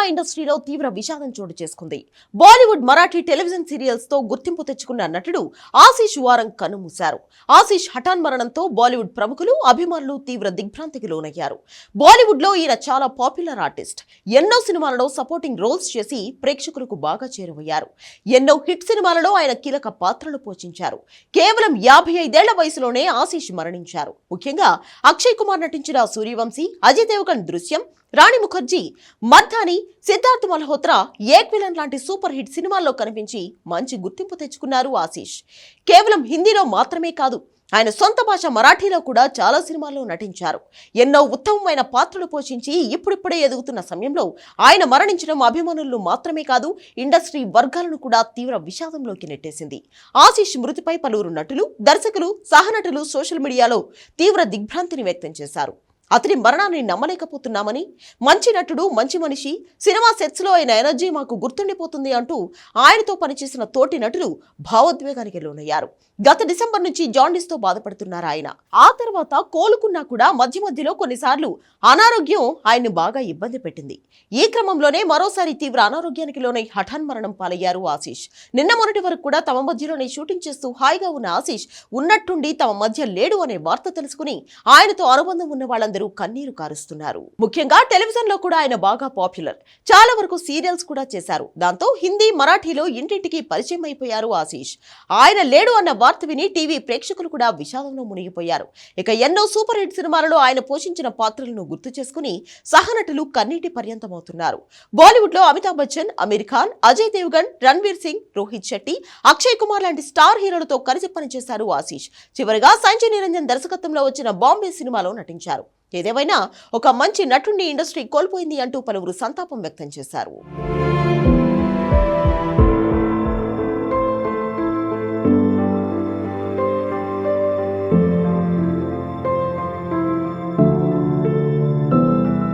Cinema ఇండస్ట్రీలో తీవ్ర విషాదం చోటు చేసుకుంది. బాలీవుడ్ మరాఠీ టెలివిజన్ సీరియల్స్తో గుర్తింపు తెచ్చుకున్న నటుడు ఆశీష్ వారం కన్నుమూశారు ఆశీష్ హఠాన్ మరణంతో బాలీవుడ్ ప్రముఖులు అభిమానులు తీవ్ర దిగ్భ్రాంతికి లోనయ్యారు. బాలీవుడ్లో ఈయన చాలా పాపులర్ ఆర్టిస్ట్. ఎన్నో సినిమాలలో సపోర్టింగ్ రోల్స్ చేసి ప్రేక్షకులకు బాగా చేరువయ్యారు. ఎన్నో హిట్ సినిమాలలో ఆయన కీలక పాత్రలు పోషించారు. కేవలం యాభై ఐదేళ్ళ వయసులోనే ఆశీష్ మరణించారు. ముఖ్యంగా అక్షయ్ కుమార్ నటించిన సూర్యవంశీ అజయ్ దేవగన్ దృశ్యం రాణి ముఖర్జీ మర్దాని సిద్ధార్థ్ మల్హోత్రా ఏక్ విలన్ లాంటి సూపర్ హిట్ సినిమాల్లో కనిపించి మంచి గుర్తింపు తెచ్చుకున్నారు ఆశీష్. కేవలం హిందీలో మాత్రమే కాదు ఆయన సొంత భాష మరాఠీలో కూడా చాలా సినిమాల్లో నటించారు. ఎన్నో ఉత్తమమైన పాత్రలు పోషించి ఇప్పుడిప్పుడే ఎదుగుతున్న సమయంలో ఆయన మరణించడం అభిమానులు మాత్రమే కాదు ఇండస్ట్రీ వర్గాలను కూడా తీవ్ర విషాదంలోకి నెట్టేసింది. ఆశీష్ మృతిపై పలువురు నటులు దర్శకులు సహనటులు సోషల్ మీడియాలో తీవ్ర దిగ్భ్రాంతిని వ్యక్తం చేశారు. అతని మరణాన్ని నమ్మలేకపోతున్నామని మంచి నటుడు మంచి మనిషి సినిమా సెట్స్లో ఆయన ఎనర్జీ మాకు గుర్తుండిపోతుంది అంటూ ఆయనతో పనిచేసిన తోటి నటులు భావోద్వేగానికి లోనయ్యారు. గత డిసెంబర్ నుంచి జాండీస్తో బాధపడుతున్నారు ఆయన. ఆ తర్వాత కోలుకున్నా కూడా మధ్య మధ్యలో కొన్నిసార్లు అనారోగ్యం ఆయన్ను బాగా ఇబ్బంది పెట్టింది. ఈ క్రమంలోనే మరోసారి తీవ్ర అనారోగ్యానికి లోనై హఠాన్ మరణం పాలయ్యారు ఆశీష్. నిన్న మొన్నటి వరకు కూడా తమ మధ్యలోనే షూటింగ్ చేస్తూ హాయిగా ఉన్న ఆశీష్ ఉన్నట్టుండి తమ మధ్య లేడు అనే వార్త తెలుసుకుని ఆయనతో అనుబంధం ఉన్న వాళ్ళందరూ కన్నీరు కారుస్తున్నారు. ముఖ్యంగా టెలివిజన్లో కూడా ఆయన బాగా పాపులర్. చాలా వరకు సీరియల్స్ కూడా చేశారు. దాంతో హిందీ మరాఠీలో ఇంటింటికి పరిచయం అయిపోయారు ఆశీష్. ఆయన లేడు అన్న వార్త విని టీవీ ప్రేక్షకులు కూడా విషాదంలో మునిగిపోయారు. ఇక ఎన్నో సూపర్ హిట్ సినిమాలలో ఆయన పోషించిన పాత్రలను గుర్తు చేసుకుని సహనటులు కన్నీటి పర్యంతమవుతున్నారు. బాలీవుడ్లో అమితాబ్ బచ్చన్ అమీర్ ఖాన్ అజయ్ దేవ్గన్ రణ్వీర్ సింగ్ రోహిత్ శెట్టి అక్షయ్ కుమార్ లాంటి స్టార్ హీరోలతో కలిసి పనిచేశారు ఆశీష్. చివరిగా సంజయ్ నిరంజన్ దర్శకత్వంలో వచ్చిన బాంబే సినిమాలో నటించారు. ఏదేమైనా ఒక మంచి నటుడిని ఇండస్ట్రీ కోల్పోయింది అంటూ పలువురు సంతాపం వ్యక్తం చేశారు.